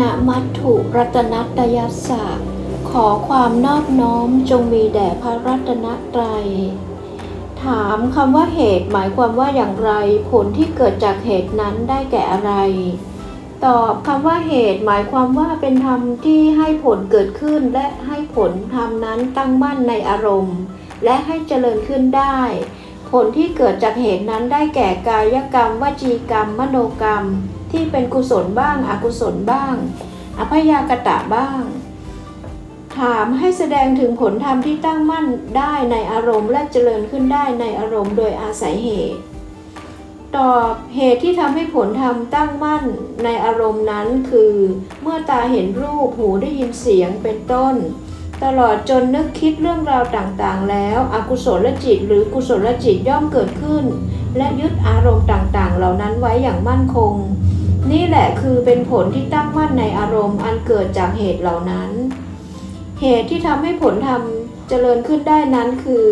ณมัตถุรัตนัตยัสสะขอความนอบน้อมจงมีแด่พระรัตนตรัย ถามคำว่าเหตุหมายความว่าอย่างไร ผลที่เกิดจากเหตุนั้นได้แก่อะไร ตอบคำว่าเหตุหมายความว่าเป็นธรรมที่ให้ผลเกิดขึ้นและให้ผลธรรมนั้นตั้งมั่นในอารมณ์ และให้เจริญขึ้นได้ ผลที่เกิดจากเหตุนั้นได้แก่กายกรรม วจีกรรม มโนกรรม ที่เป็นกุศลบ้างอกุศลบ้าง อภยากตะบ้าง ถามให้แสดงถึงผลธรรมที่ตั้งมั่นได้ในอารมณ์และเจริญขึ้นได้ในอารมณ์โดยอาศัยเหตุตอบเหตุที่ทำให้ผลธรรมตั้งมั่นในอารมณ์นั้นคือ เมื่อตาเห็นรูปหูได้ยินเสียงเป็นต้น ตลอดจนนึกคิดเรื่องราวต่างๆ แล้วอกุศลจิตหรือกุศลจิตย่อมเกิดขึ้น และยึดอารมณ์ต่างๆ เหล่านั้นไว้อย่างมั่นคง นี่แหละคือเป็นผลที่ตั้งมั่นในอารมณ์อันเกิดจากเหตุเหล่านั้น เหตุที่ทำให้ผลธรรมเจริญขึ้นได้นั้นคือ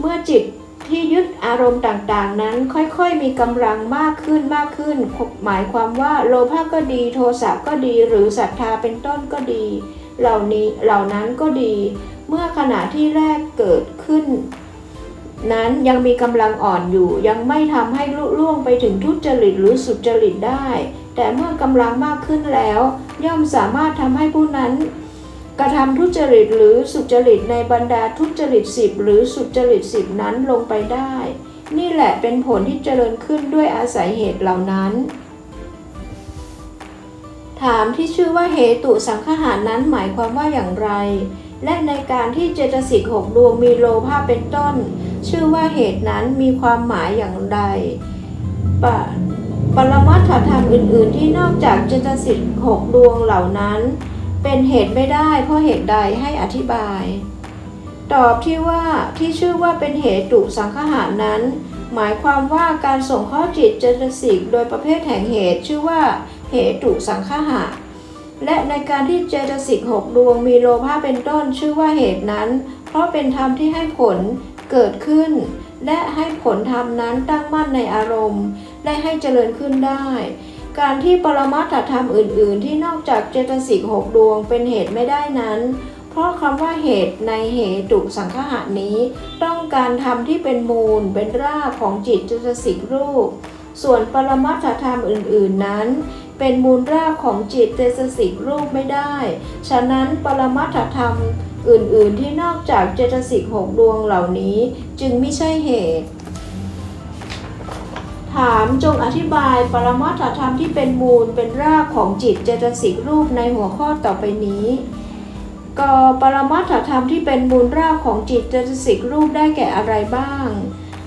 เมื่อจิตที่ยึดอารมณ์ต่างๆ นั้นค่อยๆ มีกำลังมากขึ้นมากขึ้น หมายความว่าโลภะก็ดี โทสะก็ดี หรือศรัทธาเป็นต้นก็ดี เหล่านี้เหล่านั้นก็ดี เมื่อขณะที่แรกเกิดขึ้น นั้นยังมีกำลังอ่อนอยู่ยังไม่ทำให้ลุล่วงไปถึงทุจริตหรือสุจริตได้ แต่เมื่อกำลังมากขึ้นแล้ว ย่อมสามารถทำให้ผู้นั้น กระทำทุจริตหรือสุจริตในบรรดาทุจริตสิบหรือสุจริตสิบนั้นลงไปได้ นี่แหละเป็นผลที่เจริญขึ้นด้วยอาศัยเหตุเหล่านั้น ถามที่ชื่อว่าเหตุสังขหารนั้นหมายความว่าอย่างไร และในการที่เจตสิกหกดวงมีโลภะเป็นต้น ชื่อว่าเหตุนั้นมีความหมายอย่างไรปะปรมัตถธรรมอื่น ๆ ที่นอกจากเจตสิกหกดวงเหล่านั้น เป็นเหตุไม่ได้เพราะเหตุใดให้อธิบาย ตอบที่ว่าที่ชื่อว่าเป็นเหตุสังขารนั้น หมายความว่าการส่งข้อจิตเจตสิกโดยประเภทแห่งเหตุชื่อว่าเหตุสังขหะ และในการที่เจตสิกหกดวงมีโลภะเป็นต้นชื่อว่าเหตุนั้น เพราะเป็นธรรมที่ให้ผลเกิดขึ้น และให้ผลธรรมนั้นตั้งมั่นในอารมณ์และให้เจริญขึ้นได้ การที่ปรมัตถธรรมอื่น ๆ ที่นอกจากเจตสิกหกดวงเป็นเหตุไม่ได้นั้น เพราะคำว่าเหตุในเหตุสังขหะนี้ ต้องการทำที่เป็นมูลเป็นรากของจิตเจตสิกรูปส่วนปรมัตถธรรมอื่น ๆ นั้น เป็นมูลรากของจิตเจตสิกรูปไม่ได้ ฉะนั้นปรมัตถธรรมอื่นๆที่นอกจากเจตสิกหกดวงเหล่านี้จึงไม่ใช่เหตุ ถามจงอธิบายปรมัตถธรรมที่เป็นมูลเป็นรากของจิตเจตสิกรูปในหัวข้อต่อไปนี้กปรมัตถธรรมที่เป็นมูลรากของจิตเจตสิกรูปได้แก่อะไรบ้าง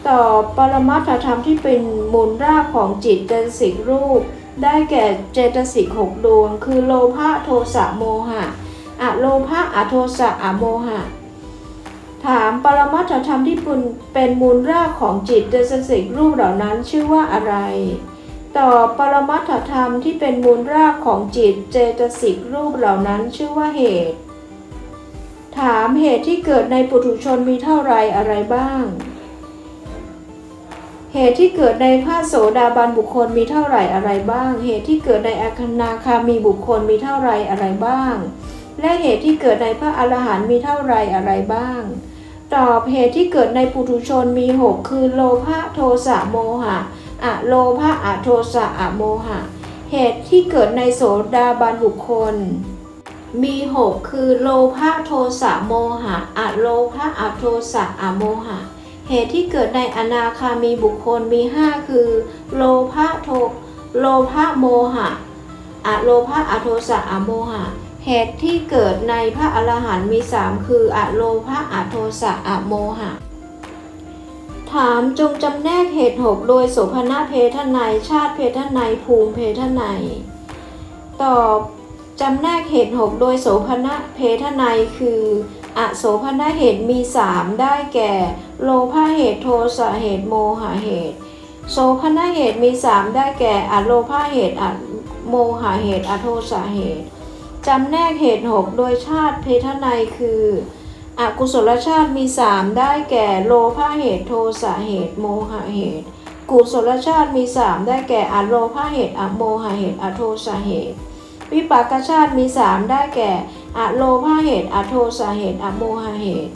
ต่อปรมัตถธรรมที่เป็นมูลรากของจิตเจตสิกรูป ได้แก่เจตสิกหกดวง คือโลภะโทสะโมหะอะโลภะอะโทสะอะโมหะ ถามปรมัตถธรรมที่เป็นมูลรากของจิตเจตสิกรูปเหล่านั้นชื่อว่าอะไรตอบปรมัตถธรรมที่เป็นมูลรากของจิตเจตสิกรูปเหล่านั้นชื่อว่าเหตุ ถามเหตุที่เกิดในปุถุชนมีเท่าไรอะไรบ้าง เหตุที่เกิดในพระโสดาบันบุคคลมีเท่าไหร่อะไรบ้าง เหตุที่เกิดในอคนาคามีบุคคลมีเท่าไรอะไรบ้าง และเหตุที่เกิดในพระอรหันต์มีเท่าไรอะไรบ้าง ตอบเหตุที่เกิดในปุถุชนมีหกคือโลภะโทสะโมหะอะโลภะอะโทสะอะโมหะ เหตุที่เกิดในโสดาบันบุคคล มีหกคือโลภะโทสะโมหะอะโลภะอะโทสะอะโมหะ เหตุที่เกิดในอนาคามีบุคคลมีห้าคือ โลภะโทโลภะโมหะอะโลภะอะโทสะอะโมหะ เหตุที่เกิดในพระอรหันต์มีสามคืออะโลภะอะโทสะอะโมหะ ถามจงจำแนกเหตุหกโดยโสภณเพทนัยชาติเพทนัยภูมิเพทนัยตอบจำแนกเหตุหกโดยโสภณเพทนัยคืออโสภณเหตุมีสามได้แก่ โลภะเหตุโทสะเหตุโมหะเหตุ โสภณเหตุมีสามได้แก่อโลภะเหตุอโมหะเหตุอโทสะเหตุจำแนกเหตุหกโดยชาติเพทนัยคืออกุศลชาติมีสามได้แก่โลภะเหตุโทสะเหตุโมหะเหตุ กุศลชาติมีสามได้แก่อโลภะเหตุอโมหะเหตุอโทสะเหตุ วิปากชาติมีสามได้แก่อโลภะเหตุอโทสะเหตุอโมหะเหตุ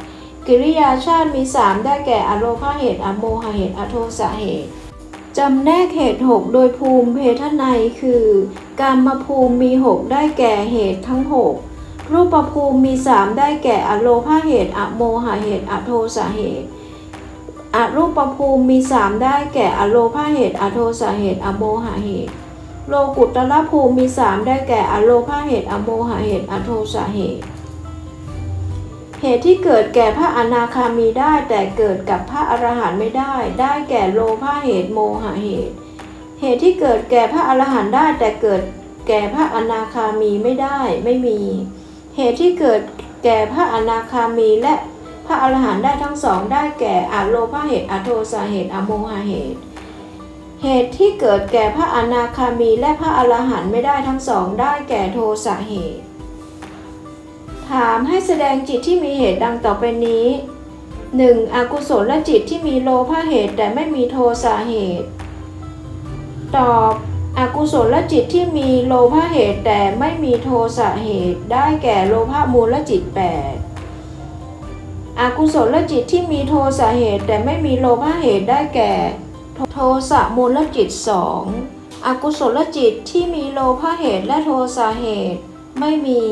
กิริยาชาติมีสามได้แก่อโลภะเหตุ อโมหะเหตุ อโทสะเหตุจำแนกเหตุหกโดยภูมิเพทนัยคือ การมาภูมิมีหกได้แก่เหตุทั้งหกรูปภูมิมีสามได้แก่อโลภะเหตุ อโมหะเหตุ อโทสะเหตุอรูปภูมิมีสามได้แก่อโลภะเหตุ อโทสะเหตุ อโมหะเหตุ โลกุตระภูมิมีสามได้แก่อโลภะเหตุ อโมหะเหตุ อโทสะเหตุ เหตุที่เกิดแก่พระอนาคามีได้แต่เกิดกับพระอรหันต์ไม่ได้ ได้แก่โลภะเหตุโมหะเหตุ เหตุที่เกิดแก่พระอรหันต์ได้แต่เกิดแก่พระอนาคามีไม่ได้ไม่มี เหตุที่เกิดแก่พระอนาคามีและพระอรหันต์ได้ทั้งสองได้แก่อโลภะเหตุอโทสะเหตุอโมหะเหตุ เหตุที่เกิดแก่พระอนาคามีและพระอรหันต์ไม่ได้ทั้งสองได้แก่โทสะเหตุ ถามให้แสดงจิตที่มีเหตุดังต่อไปนี้ 1. อกุศลและจิตที่มีโลภะเหตุแต่ไม่มีโทสะเหตุ ตอบอกุศลและจิตที่มีโลภะเหตุแต่ไม่มีโทสะเหตุ ได้แก่โลภะมูลและจิต 8. อกุศลและจิตที่มีโทสะเหตุแต่ไม่มีโลภะเหตุได้แก่ โทสะมูลและจิตสองอกุศลจิตที่มีโลภะเหตุและโทสะเหตุ ไม่มี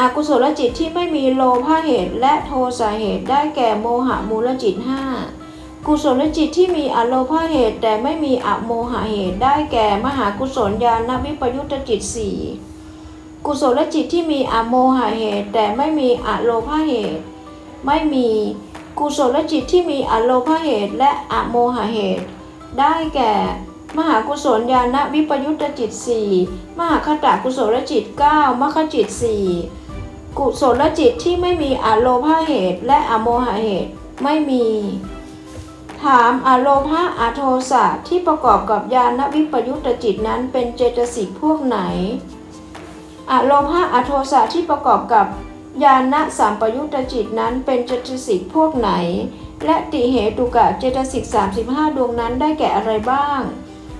อกุศลจิตที่ไม่มีโลภะเหตุและโทสะเหตุได้แก่โมหะมูลจิตห้ากุศลจิตที่มีอโลภะเหตุแต่ไม่มีอโมหะเหตุได้แก่มหากุศลญาณวิปยุตจิตสี่กุศลจิตที่มีอโมหะเหตุแต่ไม่มีอโลภะเหตุ ไม่มีกุศลจิตที่มีอโลภะเหตุและอโมหะเหตุ ได้แก่มหากุศลญาณวิปยุตจิตสี่มหาคตากุศลจิตเก้ามคจิตสี่ กุศลจิตที่ไม่มีอโลภะเหตุ และอโมหะเหตุไม่มี ถามอโลภะอโทสะที่ประกอบกับญาณวิปยุตจิตนั้นเป็นเจตสิกพวกไหน อโลภะอโทสะที่ประกอบกับญาณสัมปยุตจิตนั้นเป็นเจตสิกพวกไหน และติเหตุกะเจตสิก35 ดวงนั้นได้แก่อะไรบ้าง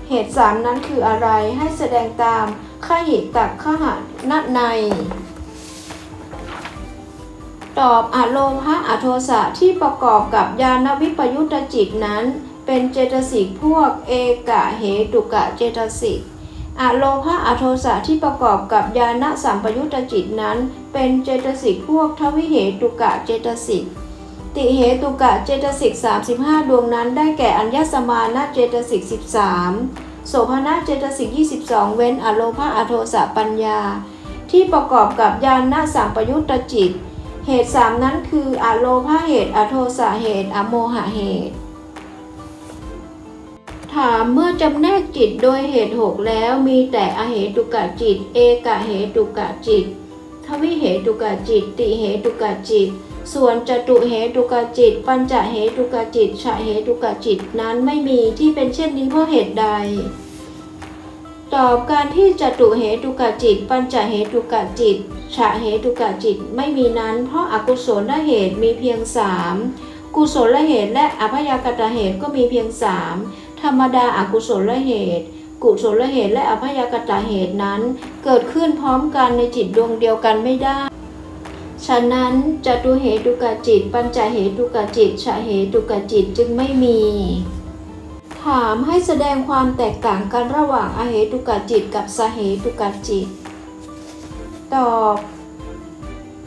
เหตุสามนั้นคืออะไรให้แสดงตามข้าหิตักข้าหะนใน ตอบอโลภะอโทสะที่ประกอบกับญาณวิปยุตจิตนั้น เป็นเจตสิกพวกเอกะเหตุกะเจตสิกอโลภะอโทสะที่ประกอบกับญาณสัมปยุตจิตนั้น เป็นเจตสิกพวกทวิเหตุกะเจตสิกติเหตุกะเจตสิก35 ดวงนั้นได้แก่อัญญสมานะเจตสิก13 โสภณะเจตสิก22 เว้นอโลภะอโทสะปัญญา ที่ประกอบกับญาณสัมปยุตจิต เหตุสามนั้นคืออโลภะเหตุอโทสะเหตุ อโมหะเหตุ ถามเมื่อจำแนกจิตโดยเหตุหกแล้วมีแต่อเหตุกะจิต เอกะเหตุกะจิต ทวิเหตุกะจิต ติเหตุกะจิต ส่วนจตุเหตุกะจิต ปัญจเหตุกะจิตฉะเหตุกะจิตนั้นไม่มีที่เป็นเช่นนี้เพราะเหตุใด ตอบการที่จตุเหตุกจิต ปัญจเหตุกจิตฉะเหตุกจิตไม่มีนั้น เพราะอากุศลเหตุมีเพียงสามกุศลเหตุและอภยากตเหตุก็มีเพียงสามธรรมดาอากุศลเหตุ กุศลเหตุและอภยากตเหตุนั้น เกิดขึ้นพร้อมกันในจิตดวงเดียวกันไม่ได้ฉะนั้นจตุเหตุกจิต ปัญจเหตุกจิตฉะเหตุกจิตจึงไม่มี ถามให้แสดงความแตกต่างกันระหว่างอเหตุกะจิตกับสเหตุกะจิต ตอบ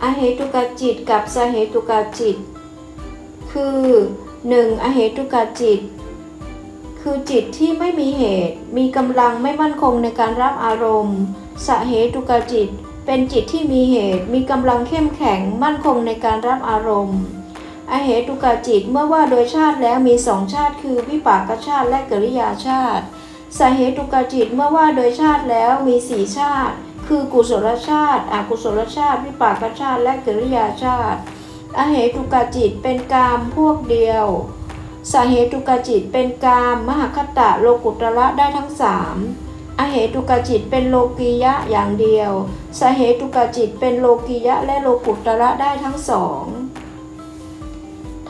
อเหตุกะจิตกับสเหตุกะจิต คือ 1. อเหตุกะจิต คือจิตที่ไม่มีเหตุ มีกำลังไม่มั่นคงในการรับอารมณ์สเหตุกะจิต เป็นจิตที่มีเหตุ มีกำลังเข้มแข็งมั่นคงในการรับอารมณ์ อเหตุกะจิตเมื่อว่าโดยชาติแล้วมีสองชาติคือวิปากชาติและกริยาชาติสาเหตุกะจิตเมื่อว่าโดยชาติแล้วมีสี่ชาติ คือกุศลชาติ อกุศลชาติ วิปากชาติ และกริยาชาติอเหตุกะจิตเป็นกามพวกเดียวสาเหตุกะจิตเป็นกามมหคตะโลกุตระได้ทั้งสามอเหตุกะจิตเป็นโลกียะอย่างเดียวสาเหตุกะจิตเป็นโลกียะและโลกุตระได้ทั้งสอง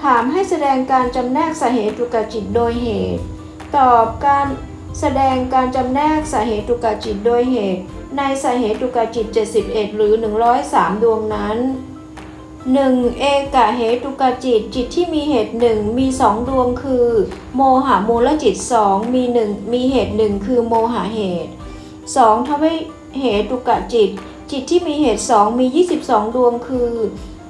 ถามให้แสดงการจำแนกสาเหตุกจิตโดยเหตุ ตอบการแสดงการจำแนกสาเหตุกจิตโดยเหตุ ในสาเหตุกจิต 71 หรือ 103 ดวงนั้น 1. เอกะเหตุกจิตจิตที่มีเหตุหนึ่งมีสองดวงคือ โมหะมูลจิตสองมีหนึ่งมีเหตุหนึ่งคือโมหะเหตุ 2. ทวิเหตุกจิต จิตที่มีเหตุสองมี 22 ดวงคือ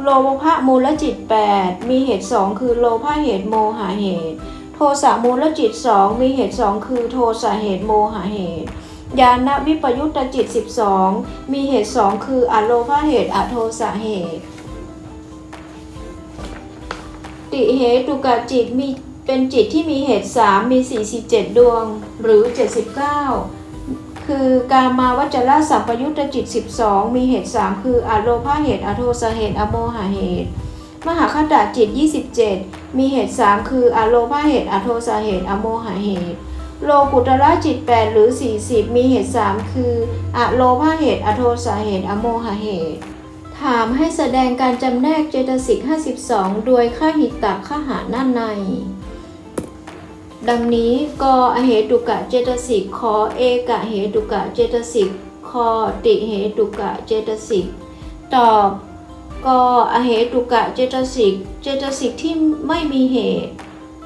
โลภะมูลจิต 8 มีเหตุสองคือโลภะเหตุโมหะเหตุ โทสะมูลจิตสองมีเหตุสองคือโทสะเหตุโมหะเหตุญาณวิปยุตตจิต 12 มีเหตุสองคืออโลภะเหตุอโทสะเหตุ ติเหตุกะจิตมีเป็นจิตที่มีเหตุ3มี 47 ดวงหรือ 79 คือการมาวัจรสัมปยุตตจิต 12 มีเหตุ 3 คืออโลภะเหตุ อโทสะเหตุ อโมหะเหตุ มหาคตาจิต 27 มีเหตุ 3 คืออโลภะเหตุ อโทสะเหตุ อโมหะเหตุ โลกุตระจิต 8 หรือ 40 มีเหตุ 3 คืออโลภะเหตุ อโทสะเหตุ อโมหะเหตุ ถามให้แสดงการจำแนกเจตสิก 52 โดยค่าหิตตค่าหาหน้าใน ดังนี้กออเหตุกะเจตสิกขอเอกะเหตุกะเจตสิกคอติเหตุกะเจตสิก ตอบกออเหตุกะเจตสิก เจตสิกที่ไม่มีเหตุ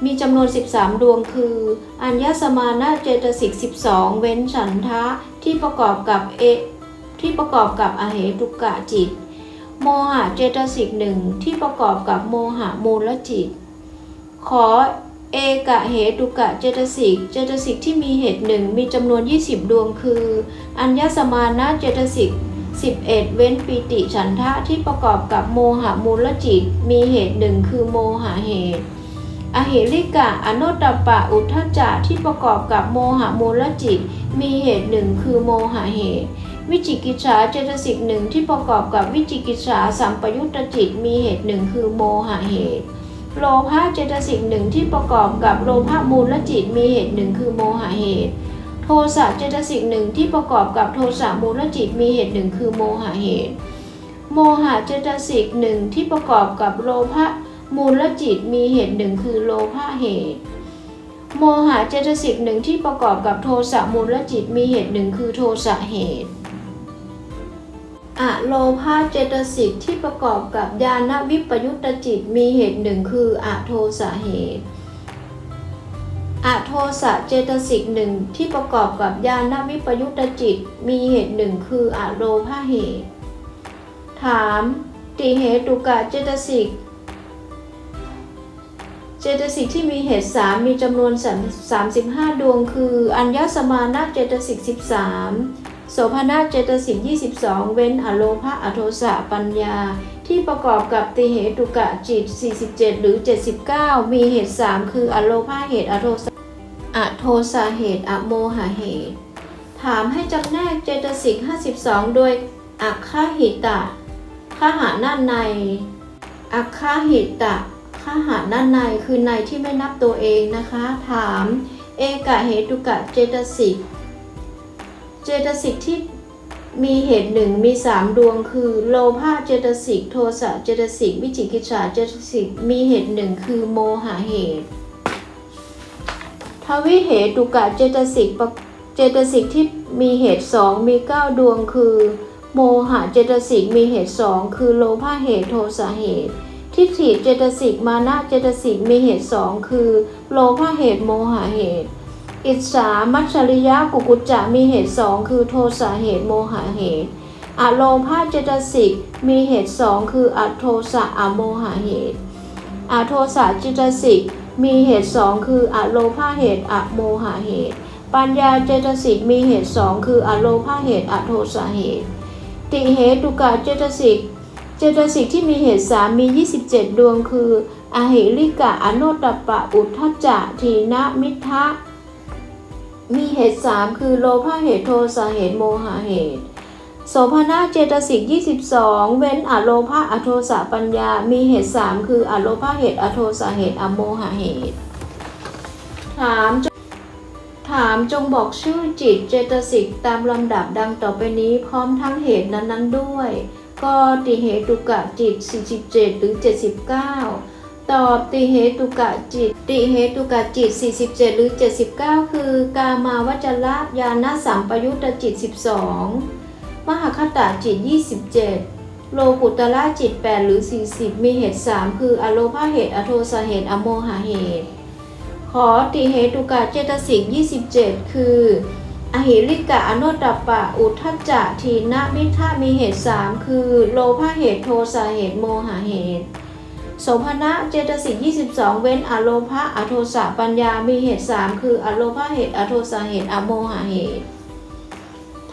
มีจำนวน 13 ดวงคือ อัญญสมานะเจตสิก 12 เว้นฉันทะที่ประกอบกับเอที่ประกอบกับอเหตุกะจิต โมหะเจตสิกหนึ่งที่ประกอบกับโมหะมูลจิต ขอ เอกะเหตุกะเจตสิก เจตสิกที่มีเหตุหนึ่งมีจำนวน 20 ดวงคือ อัญญสมานะเจตสิก11 เว้นปีติฉันทะที่ประกอบกับโมหะมูลจิต มีเหตุหนึ่งคือโมหะเหตุ อเหริกะอนุตตปปะอุทธจจะที่ประกอบกับโมหะมูลจิต มีเหตุหนึ่งคือโมหะเหตุ วิจิกิจฉาเจตสิกหนึ่งที่ประกอบกับวิจิกิจฉาสัมปยุตตจิต มีเหตุหนึ่งคือโมหะเหตุ โลภะเจตสิกหนึ่งที่ประกอบกับโลภะมูลและจิตมีเหตุหนึ่งคือโมหะเหตุ โทสะเจตสิกหนึ่งที่ประกอบกับโทสะมูลและจิตมีเหตุหนึ่งคือโมหะเหตุ โมหะเจตสิกหนึ่งที่ประกอบกับโลภะมูลและจิตมีเหตุหนึ่งคือโลภะเหตุ โมหะเจตสิกหนึ่งที่ประกอบกับโทสะมูลและจิตมีเหตุหนึ่งคือโทสะเหตุ อะโลภะเจตสิกที่ประกอบกับญาณวิปยุตตจิตมีเหตุหนึ่งคืออะโทสะเหตุอะโทสะเจตสิกหนึ่งที่ประกอบกับญาณวิปยุตตจิตมีเหตุหนึ่งคืออะโลภะเหตุ ถามติเหตุกะเจตสิกเจตสิกที่มีเหตุสามมีจำนวน 35 ดวงคือ อัญญสมานะเจตสิก13 โสภณะเจตสิก22 เว้นอโลภะอโทสะปัญญา ที่ประกอบกับติเหตุกะจิต 47 หรือ 79 มีเหตุ 3 คืออโลภะเหตุอโทสะอโทสะเหตุอโมหะเหตุ ถามให้จำแนกเจตสิก52 โดยอัคคหิตะขหานานในอัคคหิตะขหานานในคือในที่ไม่นับตัวเองนะคะ ถาม เอกะเหตุกะเจตสิก เจตสิกที่มีเหตุหนึ่งมีสามดวงคือ โลภะเจตสิกโทสะเจตสิกวิจิกิจฉาเจตสิกมีเหตุหนึ่งคือโมหะเหตุ ทวิเหตุกะเจตสิกเจตสิกที่มีเหตุสองมีเก้าดวงคือ โมหะเจตสิกมีเหตุสองคือโลภะเหตุโทสะเหตุทิฏฐิเจตสิกมานะเจตสิกมีเหตุสองคือ โลภะเหตุโมหะเหตุ อิสามัชชริยะกุกุจจะมีเหตุสองคือโทสะเหตุโมหะเหตุอโลภาเจตสิกมีเหตุสองคืออโทสะอโมหะเหตุอโทสะเจตสิกมีเหตุสองคืออโลภาเหตุอโมหะเหตุ ปัญญาเจตสิกมีเหตุสองคืออโลภาเหตุอโทสะเหตุ ติเหตุกะเจตสิกเจตสิกที่มีเหตุสามมี 27 ดวงคืออเหริกะอโนตตปะอุทธจจะทีนะมิทะ มีเหตุสามคือโลภะเหตุโทสะเหตุโมหะเหตุโสภณะเจตสิก22 เว้นอโลภะอโทสะปัญญา มีเหตุสามคืออโลภะเหตุอโทสะเหตุอโมหะเหตุ ถามถามจงบอกชื่อจิตเจตสิกตามลำดับดังต่อไปนี้พร้อมทั้งเหตุนั้นๆด้วย ก็ติเหตุกะจิต 47 หรือ 79 ตอบติเหตุกะจิต ติเหตุกะจิต 47 หรือ 79 คือกามาวจระยานะสัมปยุตตจิต 12 มหคตาจิต 27 โลกุตละจิต 8 หรือ 40 มีเหตุ 3 คืออโลภาเหตุ อโทสเหตุ อโมหเหตุ ขอติเหตุกะเจตสิก 27 คือ อหิริกะอโนตตปปะ อุทธัจจะทีนะมิทะมีเหตุ 3 คือ โลภะเหตุ โทสะเหตุ โมหเหตุ โสภณะเจตสิก22 เว้นอโลภะอโทสะปัญญา มีเหตุ 3 คือ อโลภะเหตุ อโทสะเหตุ อโมหะเหตุ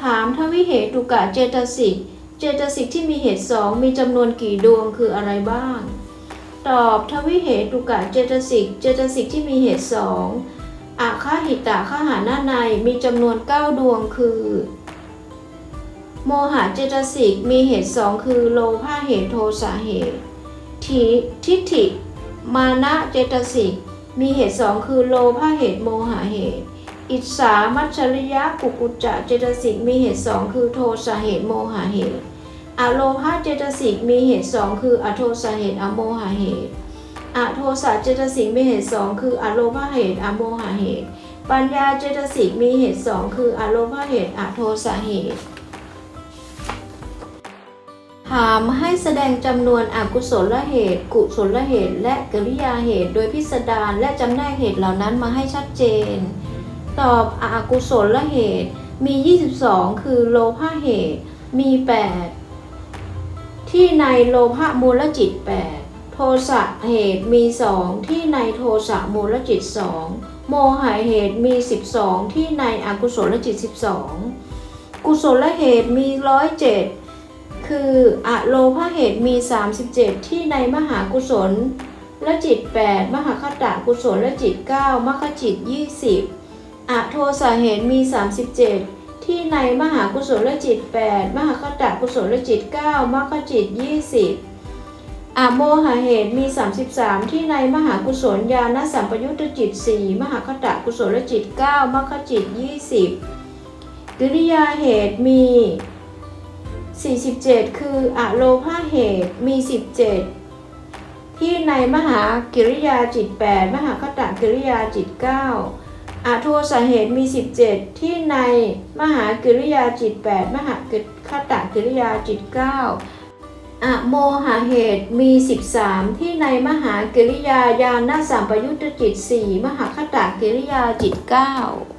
ถามทวิเหตุกะเจตสิก เจตสิกที่มีเหตุสองมีจำนวนกี่ดวงคืออะไรบ้าง ตอบทวิเหตุกะเจตสิก เจตสิกที่มีเหตุสองอาคาหิตะข้าหาหน้าในมีจำนวน 9 ดวงคือ โมหะเจตสิก มีเหตุสองคือ โลภะเหตุ โทสะเหตุ ทิทิฏฐิ มานะเจตสิก มีเหตุสองคือโลภะเหตุโมหะเหตุ อิสามัชริยะกุกุจจะเจตสิก มีเหตุสองคือโทสะเหตุโมหะเหตุ อโลภะเจตสิก มีเหตุสองคืออโทสะเหตุอโมหะเหตุ อโทสะเจตสิก มีเหตุสองคืออโลภะเหตุอโมหะเหตุ ปัญญาเจตสิก มีเหตุสองคืออโลภะเหตุอโทสะเหตุ ถามให้แสดงจำนวนอกุศลเหตุ กุศลเหตุ และกริยาเหตุ โดยพิสดารและจำแนกเหตุเหล่านั้นมาให้ชัดเจน ตอบอกุศลเหตุมี 22 คือโลภะเหตุ มี 8 ที่ในโลภะมูลจิต 8 โทสะเหตุมี 2 ที่ในโทสะมูลจิต 2 โมหะเหตุมี 12 ที่ในอกุศลจิต 12 กุศลเหตุมี 107 คืออโลภะเหตุมี 37 ที่ในมหากุศลและจิต 8 มหาคตะกุศลและจิต 9มคจิต 20อโทสะเหตุมี 37 ที่ในมหากุศลจิต 8 มหาคตะกุศลจิต 9มคจิต 20อโมหะเหตุมี 33 ที่ในมหากุศลญาณสัมปยุตจิต 4 มหาคตะกุศลจิต 9มคจิต 20 กิริยาเหตุมี 47 คืออโลภาเหตุมี 17 ที่ในมหากิริยาจิต 8 มหาคตะกิริยาจิต 9อโทสะเหตุมี 17 ที่ในมหากิริยาจิต 8 มหาคตะกิริยาจิต 9อโมหะเหตุมี 13 ที่ในมหากิริยาญาณสัมปยุตตจิต 4 มหาคตะกิริยาจิต 9